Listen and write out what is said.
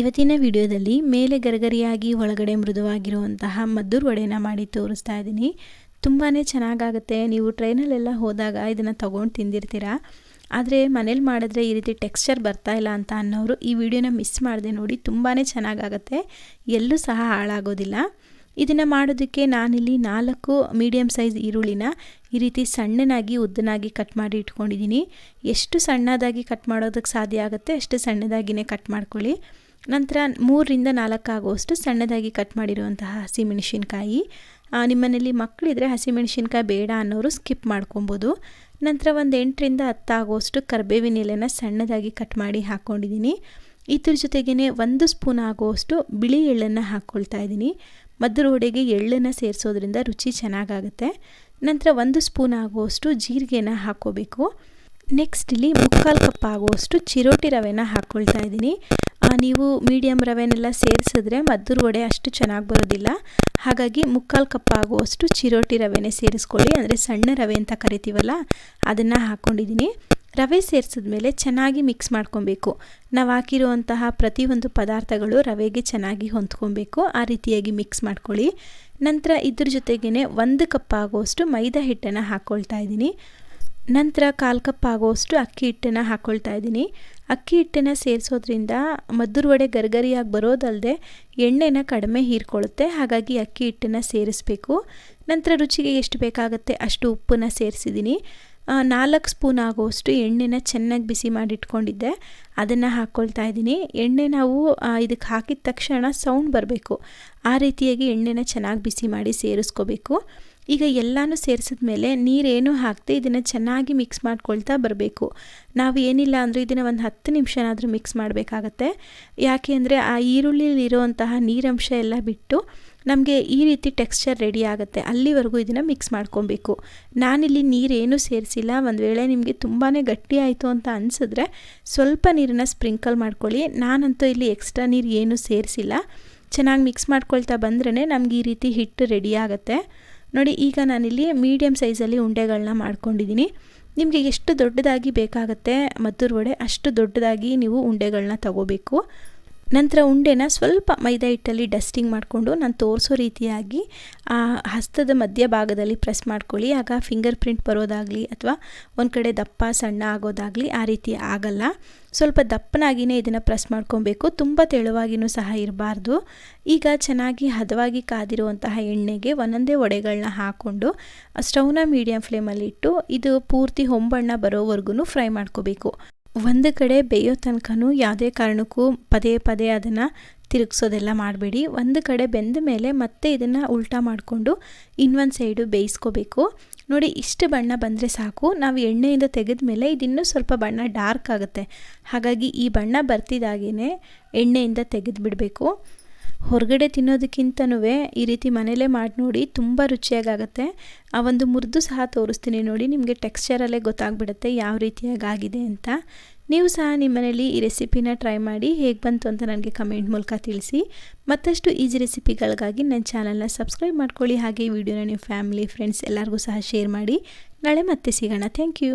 ಇವತ್ತಿನ ವಿಡಿಯೋದಲ್ಲಿ ಮೇಲೆ ಗರಗರಿಯಾಗಿ ಒಳಗಡೆ ಮೃದುವಾಗಿರುವಂತಹ ಮದ್ದೂರು ವಡೆನ ಮಾಡಿ ತೋರಿಸ್ತಾ ಇದ್ದೀನಿ. ತುಂಬಾ ಚೆನ್ನಾಗಾಗುತ್ತೆ. ನೀವು ಟ್ರೈನಲ್ಲೆಲ್ಲ ಹೋದಾಗ ಇದನ್ನು ತೊಗೊಂಡು ತಿಂದಿರ್ತೀರಾ? ಆದರೆ ಮನೇಲಿ ಮಾಡಿದ್ರೆ ಈ ರೀತಿ ಟೆಕ್ಸ್ಚರ್ ಬರ್ತಾ ಇಲ್ಲ ಅಂತ ಅನ್ನೋರು ಈ ವಿಡಿಯೋನ ಮಿಸ್ ಮಾಡಿದೆ ನೋಡಿ ತುಂಬಾ ಚೆನ್ನಾಗಾಗತ್ತೆ. ಎಲ್ಲೂ ಸಹ ಹಾಳಾಗೋದಿಲ್ಲ. ಇದನ್ನು ಮಾಡೋದಕ್ಕೆ ನಾನಿಲ್ಲಿ ನಾಲ್ಕು ಮೀಡಿಯಮ್ ಸೈಜ್ ಈರುಳ್ಳಿನ ಈ ರೀತಿ ಸಣ್ಣನಾಗಿ, ಉದ್ದನಾಗಿ ಕಟ್ ಮಾಡಿ ಇಟ್ಕೊಂಡಿದ್ದೀನಿ. ಎಷ್ಟು ಸಣ್ಣದಾಗಿ ಕಟ್ ಮಾಡೋದಕ್ಕೆ ಸಾಧ್ಯ ಆಗುತ್ತೆ ಅಷ್ಟು ಸಣ್ಣದಾಗಿಯೇ ಕಟ್ ಮಾಡ್ಕೊಳ್ಳಿ. ನಂತರ ಮೂರರಿಂದ ನಾಲ್ಕು ಸಣ್ಣದಾಗಿ ಕಟ್ ಮಾಡಿರುವಂತಹ ಹಸಿಮೆಣಸಿನ್ಕಾಯಿ. ನಿಮ್ಮನೇಲಿ ಮಕ್ಕಳಿದ್ರೆ ಹಸಿಮೆಣಸಿನ್ಕಾಯಿ ಬೇಡ ಅನ್ನೋರು ಸ್ಕಿಪ್ ಮಾಡ್ಕೊಬೋದು. ನಂತರ ಒಂದು ಎಂಟರಿಂದ ಹತ್ತು ಆಗುವಷ್ಟು ಕರ್ಬೇವಿನ ಎಲೆನ ಸಣ್ಣದಾಗಿ ಕಟ್ ಮಾಡಿ ಹಾಕ್ಕೊಂಡಿದ್ದೀನಿ ಇದ್ರ ಜೊತೆಗೇ ಒಂದು ಸ್ಪೂನ್ ಆಗುವಷ್ಟು ಬಿಳಿ ಎಳ್ಳನ್ನು ಹಾಕ್ಕೊಳ್ತಾ ಇದ್ದೀನಿ. ಮದ್ರ ವಡೆಗೆ ಎಳ್ಳನ್ನು ಸೇರಿಸೋದ್ರಿಂದ ರುಚಿ ಚೆನ್ನಾಗಾಗುತ್ತೆ. ನಂತರ ಒಂದು ಸ್ಪೂನ್ ಆಗುವಷ್ಟು ಜೀರಿಗೆನ ಹಾಕ್ಕೋಬೇಕು ನೆಕ್ಸ್ಟ್ ಇಲ್ಲಿ ಮುಕ್ಕಾಲು ಕಪ್ ಆಗುವಷ್ಟು ಚಿರೋಟಿ ರವೆನ ಹಾಕ್ಕೊಳ್ತಾ ಇದ್ದೀನಿ. ನೀವು ಮೀಡಿಯಮ್ ರವೆನೆಲ್ಲ ಸೇರಿಸಿದ್ರೆ ಮದ್ದೂರು ವಡೆ ಅಷ್ಟು ಚೆನ್ನಾಗಿ ಬರೋದಿಲ್ಲ. ಹಾಗಾಗಿ ಮುಕ್ಕಾಲು ಕಪ್ ಆಗುವಷ್ಟು ಚಿರೋಟಿ ರವೆನೇ ಸೇರಿಸ್ಕೊಳ್ಳಿ. ಅಂದರೆ ಸಣ್ಣ ರವೆ ಅಂತ ಕರಿತೀವಲ್ಲ, ಅದನ್ನು ಹಾಕ್ಕೊಂಡಿದ್ದೀನಿ ರವೆ ಸೇರಿಸಿದ ಮೇಲೆ ಚೆನ್ನಾಗಿ ಮಿಕ್ಸ್ ಮಾಡ್ಕೊಬೇಕು. ನಾವು ಹಾಕಿರುವಂತಹ ಪ್ರತಿಯೊಂದು ಪದಾರ್ಥಗಳು ರವೆಗೆ ಚೆನ್ನಾಗಿ ಹೊಂದ್ಕೊಬೇಕು. ಆ ರೀತಿಯಾಗಿ ಮಿಕ್ಸ್ ಮಾಡ್ಕೊಳ್ಳಿ. ನಂತರ ಇದ್ರ ಜೊತೆಗೇ ಒಂದು ಕಪ್ ಆಗುವಷ್ಟು ಮೈದಾ ಹಿಟ್ಟನ್ನು ಹಾಕ್ಕೊಳ್ತಾ ಇದ್ದೀನಿ ನಂತರ ಕಾಲು ಕಪ್ ಆಗೋಷ್ಟು ಅಕ್ಕಿ ಹಿಟ್ಟನ್ನು ಹಾಕ್ಕೊಳ್ತಾ ಇದ್ದೀನಿ. ಅಕ್ಕಿ ಹಿಟ್ಟನ್ನು ಸೇರಿಸೋದ್ರಿಂದ ಮದ್ದೂರು ವಡೆ ಗರ್ಗರಿಯಾಗಿ ಬರೋದಲ್ಲದೆ ಎಣ್ಣೆನ ಕಡಿಮೆ ಹೀರ್ಕೊಳ್ಳುತ್ತೆ. ಹಾಗಾಗಿ ಅಕ್ಕಿ ಹಿಟ್ಟನ್ನು ಸೇರಿಸಬೇಕು. ನಂತರ ರುಚಿಗೆ ಎಷ್ಟು ಬೇಕಾಗುತ್ತೆ ಅಷ್ಟು ಉಪ್ಪನ್ನು ಸೇರಿಸಿದ್ದೀನಿ. ನಾಲ್ಕು ಸ್ಪೂನ್ ಆಗೋಷ್ಟು ಎಣ್ಣೆನ ಚೆನ್ನಾಗಿ ಬಿಸಿ ಮಾಡಿ ಇಟ್ಕೊಂಡಿದ್ದೆ ಅದನ್ನು ಹಾಕ್ಕೊಳ್ತಾ ಇದ್ದೀನಿ. ಎಣ್ಣೆ ನಾವು ಇದಕ್ಕೆ ಹಾಕಿದ ತಕ್ಷಣ ಸೌಂಡ್ ಬರಬೇಕು. ಆ ರೀತಿಯಾಗಿ ಎಣ್ಣೆನ ಚೆನ್ನಾಗಿ ಬಿಸಿ ಮಾಡಿ ಸೇರಿಸ್ಕೋಬೇಕು. ಈಗ ಎಲ್ಲನೂ ಸೇರಿಸಿದ ಮೇಲೆ ನೀರೇನು ಹಾಕದೆ ಇದನ್ನು ಚೆನ್ನಾಗಿ ಮಿಕ್ಸ್ ಮಾಡ್ಕೊಳ್ತಾ ಬರಬೇಕು. ನಾವು ಏನಿಲ್ಲ ಅಂದರೆ ಇದನ್ನು ಒಂದು ಹತ್ತು ನಿಮಿಷನಾದರೂ ಮಿಕ್ಸ್ ಮಾಡಬೇಕಾಗತ್ತೆ. ಯಾಕೆ ಅಂದರೆ ಆ ಈರುಳ್ಳಿಲಿರುವಂತಹ ನೀರಂಶ ಎಲ್ಲ ಬಿಟ್ಟು ನಮಗೆ ಈ ರೀತಿ ಟೆಕ್ಸ್ಚರ್ ರೆಡಿ ಆಗುತ್ತೆ. ಅಲ್ಲಿವರೆಗೂ ಇದನ್ನು ಮಿಕ್ಸ್ ಮಾಡ್ಕೊಬೇಕು. ನಾನಿಲ್ಲಿ ನೀರೇನು ಸೇರಿಸಿಲ್ಲ. ಒಂದು ವೇಳೆ ನಿಮಗೆ ತುಂಬಾ ಗಟ್ಟಿ ಆಯಿತು ಅಂತ ಅನಿಸಿದ್ರೆ ಸ್ವಲ್ಪ ನೀರನ್ನು ಸ್ಪ್ರಿಂಕಲ್ ಮಾಡ್ಕೊಳ್ಳಿ. ನಾನಂತೂ ಇಲ್ಲಿ ಎಕ್ಸ್ಟ್ರಾ ನೀರು ಏನೂ ಸೇರಿಸಿಲ್ಲ. ಚೆನ್ನಾಗಿ ಮಿಕ್ಸ್ ಮಾಡ್ಕೊಳ್ತಾ ಬಂದ್ರೇ ನಮ್ಗೆ ಈ ರೀತಿ ಹಿಟ್ಟು ರೆಡಿ ಆಗುತ್ತೆ. ನೋಡಿ, ಈಗ ನಾನಿಲ್ಲಿ ಮೀಡಿಯಮ್ ಸೈಜಲ್ಲಿ ಉಂಡೆಗಳನ್ನ ಮಾಡ್ಕೊಂಡಿದ್ದೀನಿ. ನಿಮಗೆ ಎಷ್ಟು ದೊಡ್ಡದಾಗಿ ಬೇಕಾಗುತ್ತೆ ಮದ್ದೂರು ವಡೆ, ಅಷ್ಟು ದೊಡ್ಡದಾಗಿ ನೀವು ಉಂಡೆಗಳನ್ನ ತಗೋಬೇಕು. ನಂತರ ಉಂಡೆನ ಸ್ವಲ್ಪ ಮೈದಾ ಹಿಟ್ಟಲ್ಲಿ ಡಸ್ಟಿಂಗ್ ಮಾಡಿಕೊಂಡು ನಾನು ತೋರಿಸೋ ರೀತಿಯಾಗಿ ಆ ಹಸ್ತದ ಮಧ್ಯಭಾಗದಲ್ಲಿ ಪ್ರೆಸ್ ಮಾಡ್ಕೊಳ್ಳಿ. ಆಗ ಫಿಂಗರ್ ಪ್ರಿಂಟ್ ಬರೋದಾಗಲಿ ಅಥವಾ ಒಂದು ಕಡೆ ದಪ್ಪ ಸಣ್ಣ ಆಗೋದಾಗಲಿ ಆ ರೀತಿ ಆಗಲ್ಲ. ಸ್ವಲ್ಪ ದಪ್ಪನಾಗಿಯೇ ಇದನ್ನು ಪ್ರೆಸ್ ಮಾಡ್ಕೊಬೇಕು. ತುಂಬ ತೆಳುವಾಗಿಯೂ ಸಹ ಇರಬಾರ್ದು. ಈಗ ಚೆನ್ನಾಗಿ ಹದವಾಗಿ ಕಾದಿರುವಂತಹ ಎಣ್ಣೆಗೆ ಒಂದೊಂದೇ ಒಡೆಗಳನ್ನ ಹಾಕ್ಕೊಂಡು ಸ್ಟವ್ನ ಮೀಡಿಯಂ ಫ್ಲೇಮಲ್ಲಿಟ್ಟು ಇದು ಪೂರ್ತಿ ಹೊಂಬಣ್ಣ ಬರೋವರೆಗೂ ಫ್ರೈ ಮಾಡ್ಕೋಬೇಕು. ಒಂದು ಕಡೆ ಬೇಯೋ ತನಕನೂ ಯಾವುದೇ ಕಾರಣಕ್ಕೂ ಪದೇ ಪದೇ ಅದನ್ನು ತಿರುಗಿಸೋದೆಲ್ಲ ಮಾಡಬೇಡಿ. ಒಂದು ಕಡೆ ಬೆಂದ ಮೇಲೆ ಮತ್ತೆ ಇದನ್ನು ಉಲ್ಟಾ ಮಾಡಿಕೊಂಡು ಇನ್ನೊಂದು ಸೈಡು ಬೇಯಿಸ್ಕೋಬೇಕು. ನೋಡಿ, ಇಷ್ಟು ಬಣ್ಣ ಬಂದರೆ ಸಾಕು. ನಾವು ಎಣ್ಣೆಯಿಂದ ತೆಗೆದ ಮೇಲೆ ಇದಿನ್ನೂ ಸ್ವಲ್ಪ ಬಣ್ಣ ಡಾರ್ಕ್ ಆಗುತ್ತೆ. ಹಾಗಾಗಿ ಈ ಬಣ್ಣ ಬರ್ತಿದ್ದಾಗೇ ಎಣ್ಣೆಯಿಂದ ತೆಗೆದು ಬಿಡಬೇಕು ಹೊರಗಡೆ ತಿನ್ನೋದಕ್ಕಿಂತನೂ ಈ ರೀತಿ ಮನೇಲೇ ಮಾಡಿ ನೋಡಿ ತುಂಬ ರುಚಿಯಾಗುತ್ತೆ ಆ ಒಂದು ಮುರಿದು ಸಹ ತೋರಿಸ್ತೀನಿ ನೋಡಿ, ನಿಮಗೆ ಟೆಕ್ಸ್ಚರಲ್ಲೇ ಗೊತ್ತಾಗ್ಬಿಡುತ್ತೆ ಯಾವ ರೀತಿಯಾಗಿ ಆಗಿದೆ ಅಂತ. ನೀವು ಸಹ ನಿಮ್ಮ ಮನೇಲಿ ಈ ರೆಸಿಪಿನ ಟ್ರೈ ಮಾಡಿ ಹೇಗೆ ಬಂತು ಅಂತ ನನಗೆ ಕಮೆಂಟ್ ಮೂಲಕ ತಿಳಿಸಿ. ಮತ್ತಷ್ಟು ಈಜಿ ರೆಸಿಪಿಗಳಿಗಾಗಿ ನನ್ನ ಚಾನಲ್ನ ಸಬ್ಸ್ಕ್ರೈಬ್ ಮಾಡ್ಕೊಳ್ಳಿ. ಹಾಗೆ ವಿಡಿಯೋನ ನಿಮ್ಮ ಫ್ಯಾಮಿಲಿ ಫ್ರೆಂಡ್ಸ್ ಎಲ್ಲರಿಗೂ ಸಹ ಶೇರ್ ಮಾಡಿ. ನಾಳೆ ಮತ್ತೆ ಸಿಗೋಣ. Thank you